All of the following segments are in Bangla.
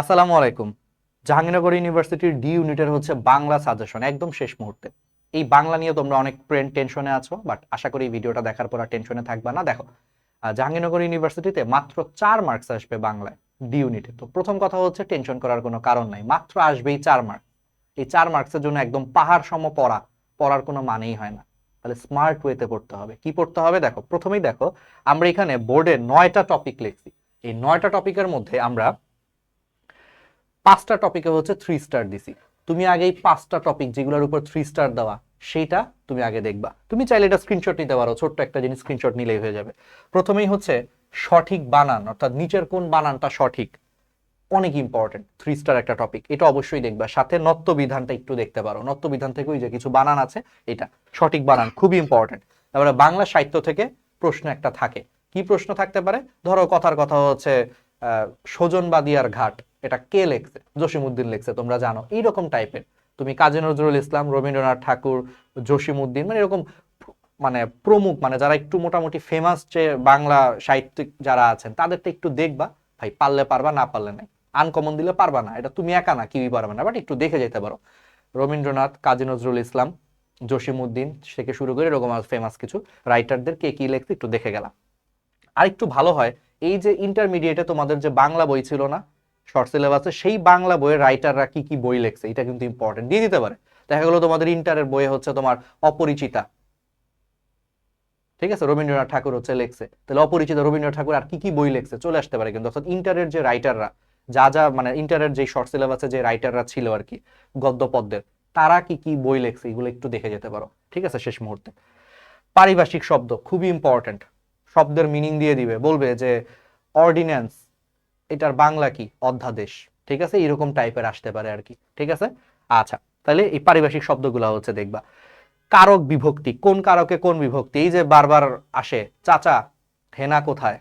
আসসালামু আলাইকুম। জাহাঙ্গীরনগর ইউনিভার্সিটির ডি ইউনিটের হচ্ছে বাংলা সাজেশন, একদম শেষ মুহূর্তে। এই বাংলা নিয়ে তোমরা অনেক প্রেন টেনশনে আছো, বাট আশা করি এই ভিডিওটা দেখার পর আর টেনশনে থাকবা না। দেখো জাহাঙ্গীরনগর ইউনিভার্সিটিতে মাত্র চার মার্কস আসবে বাংলায় ডি ইউনিটে। তো প্রথম কথা হচ্ছে টেনশন করার কোনো কারণ নাই। মাত্র আসবেই চার মার্ক এই চার মার্কসের জন্য একদম পাহাড় সম পড়া। পড়ার কোনো মানেই হয় না। তাহলে স্মার্ট ওয়েতে পড়তে হবে। কি পড়তে হবে? দেখো, প্রথমেই দেখো, আমরা এখানে বোর্ডে নয়টা টপিক লিখছি। এই নয়টা টপিকের মধ্যে আমরা পাঁচটা টপিকে হচ্ছে থ্রি স্টার দিছি তুমি আগে এই পাঁচটা টপিক যেগুলোর উপর থ্রি স্টার দেওয়া, সেইটা তুমি আগে দেখবা। তুমি চাইলে এটা স্ক্রিনশট নিতে পারো, ছোট্ট একটা জিনিস স্ক্রিনশট নিলেই হয়ে যাবে। প্রথমেই হচ্ছে সঠিক বানান, অর্থাৎ নিচের কোন বানানটা সঠিক, অনেক ইম্পর্টেন্ট থ্রি স্টার একটা টপিক এটা অবশ্যই দেখবা। সাথে নত্য বিধানটা একটু দেখতে পারো। নত্য বিধান থেকে ওই যে কিছু বানান আছে, এটা সঠিক বানান খুবই ইম্পর্টেন্ট তারপরে বাংলা সাহিত্য থেকে প্রশ্ন একটা থাকে। কি প্রশ্ন থাকতে পারে? ধরো কথার কথা হচ্ছে সজনবাদিয়ার ঘাট। এটা কে লেখছে? জসিমউদ্দিন লেখছে, তোমরা জানো। এইরকম টাইপের। তুমি কাজী নজরুল ইসলাম, রবীন্দ্রনাথ ঠাকুর, জসিমউদ্দিন মানে এরকম মানে প্রমুখ মানে যারা একটু মোটামুটি ফেমাস যে বাংলা সাহিত্যিক যারা আছেন, তাদেরটা একটু দেখবা। ভাই, পারলে পারবা, না পারলে নাই। আনকমন দিলে পারবা না। এটা তুমি একা না, কিউই পারবে না। বাট একটু দেখে যেতে পারো। রবীন্দ্রনাথ, কাজী নজরুল ইসলাম, জসিমউদ্দিন থেকে শুরু করে এরকম ফেমাস কিছু? রাইটারদের কে কি লেখছে একটু দেখে গেলাম। আর একটু ভালো হয়, এই যে ইন্টারমিডিয়েটে তোমাদের যে বাংলা বই ছিল না শর্ট সিলেবাসে সেই বাংলা বইয়ের রাইটাররা কি কি বই লেখছে, এটা কিন্তু ইম্পর্টেন্ট দিয়ে দিতে পারে। দেখা গেলো তোমাদের ইন্টারের বইয়ে হচ্ছে তোমার অপরিচিতা। ঠিক আছে? রবীন্দ্রনাথ ঠাকুর হচ্ছে লেখছে। তাহলে অপরিচিত রবীন্দ্রনাথ ঠাকুর আর কি কি বই লেখছে? চলে আসতে পারে কিন্তু। অর্থাৎ ইন্টারের যে রাইটাররা যা যা মানে ইন্টারের যে শর্ট সিলেবাসে যে রাইটাররা ছিল আর কি গদ্য পদ্যের তারা কি কি বই লেখছে এগুলো একটু দেখে যেতে পারো। ঠিক আছে? শেষ মুহূর্তে। পারিভাষিক শব্দ, খুবই ইম্পর্টেন্ট শব্দের মিনিং দিয়ে দিবে। বলবে যে অর্ডিন্যান্স এটার বাংলা কি? অধ্যাদেশ। ঠিক আছে? এরকম টাইপের আসতে পারে আর কি ঠিক আছে? আচ্ছা তাহলে এই পারিভাষিক শব্দগুলো হচ্ছে দেখবা। কারক বিভক্তি। কোন কারকে কোন বিভক্তি? এই যে বারবার আসে, চাচা, হেনা কোথায়?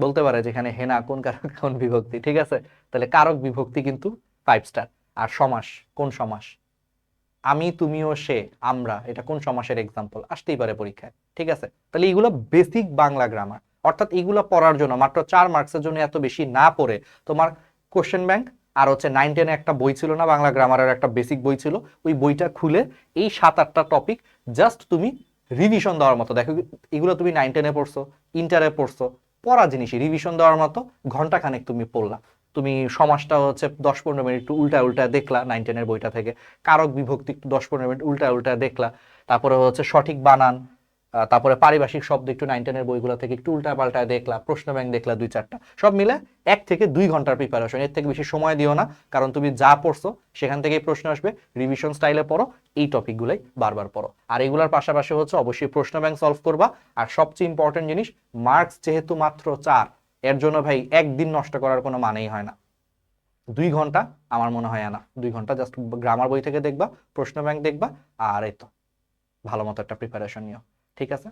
বলতে পারে যেখানে হেনা কোন কারক, কোন বিভক্তি। ঠিক আছে? তাহলে কারক বিভক্তি কিন্তু ফাইভ স্টার আর সমাস, কোন সমাস? আমি, তুমিও, সে, আমরা, এটা কোন সমাসের এক্সাম্পল আসতেই পারে পরীক্ষায়। ঠিক আছে? তাহলে এগুলো বেসিক বাংলা গ্রামার অর্থাৎ এগুলো পড়ার জন্য, মাত্র চার মার্কসের জন্য এত বেশি না পড়ে, তোমার কোশ্চেন ব্যাংক আর হচ্ছে নাইন টেনে একটা বই ছিল না, বাংলা গ্রামারের একটা বেসিক বই ছিল, ওই বইটা খুলে এই সাত, আটটা টপিক জাস্ট তুমি রিভিশন দেওয়ার মতো, দেখো এগুলো তুমি নাইন টেনে পড়ছো ইন্টারে পড়ছো, পড়া জিনিসই রিভিশন দেওয়ার মতো ঘন্টাখানেক তুমি পড়লা। তুমি সমাজটা হচ্ছে দশ, পনেরো মিনিট একটু উল্টা উল্টা দেখলা নাইন টেনের বইটা থেকে, কারক বিভক্তি একটু দশ, পনেরো মিনিট উল্টা উল্টা দেখলা, তারপরে হচ্ছে সঠিক বানান তারপরে পারিভাষিক শব্দ একটু নাইন টেনের বইগুলো থেকে একটু উল্টা পাল্টা দেখলা প্রশ্ন ব্যাংক দেখলা দুই, চারটা। সব মিলে এক থেকে দুই ঘণ্টার প্রিপারেশন এর থেকে বেশি সময় দিও না, কারণ তুমি যা পড়ছো সেখান থেকেই প্রশ্ন আসবে। রিভিশন স্টাইলে পড়ো, এই টপিকগুলোই বারবার পড়ো। আর এগুলোর পাশাপাশি হচ্ছে অবশ্যই প্রশ্ন ব্যাংক সলভ করবা। আর সবচেয়ে ইম্পর্টেন্ট জিনিস মার্কস যেহেতু মাত্র চার, এর জন্য ভাই একদিন নষ্ট করার কোনো মানেই হয় না। দুই ঘণ্টা আমার মনে হয় না দুই ঘণ্টা জাস্ট গ্রামার বই থেকে দেখবা প্রশ্ন ব্যাংক দেখবা, আর এই তো। ভালো মতো একটা প্রিপারেশন নিও। ঠিক আছে?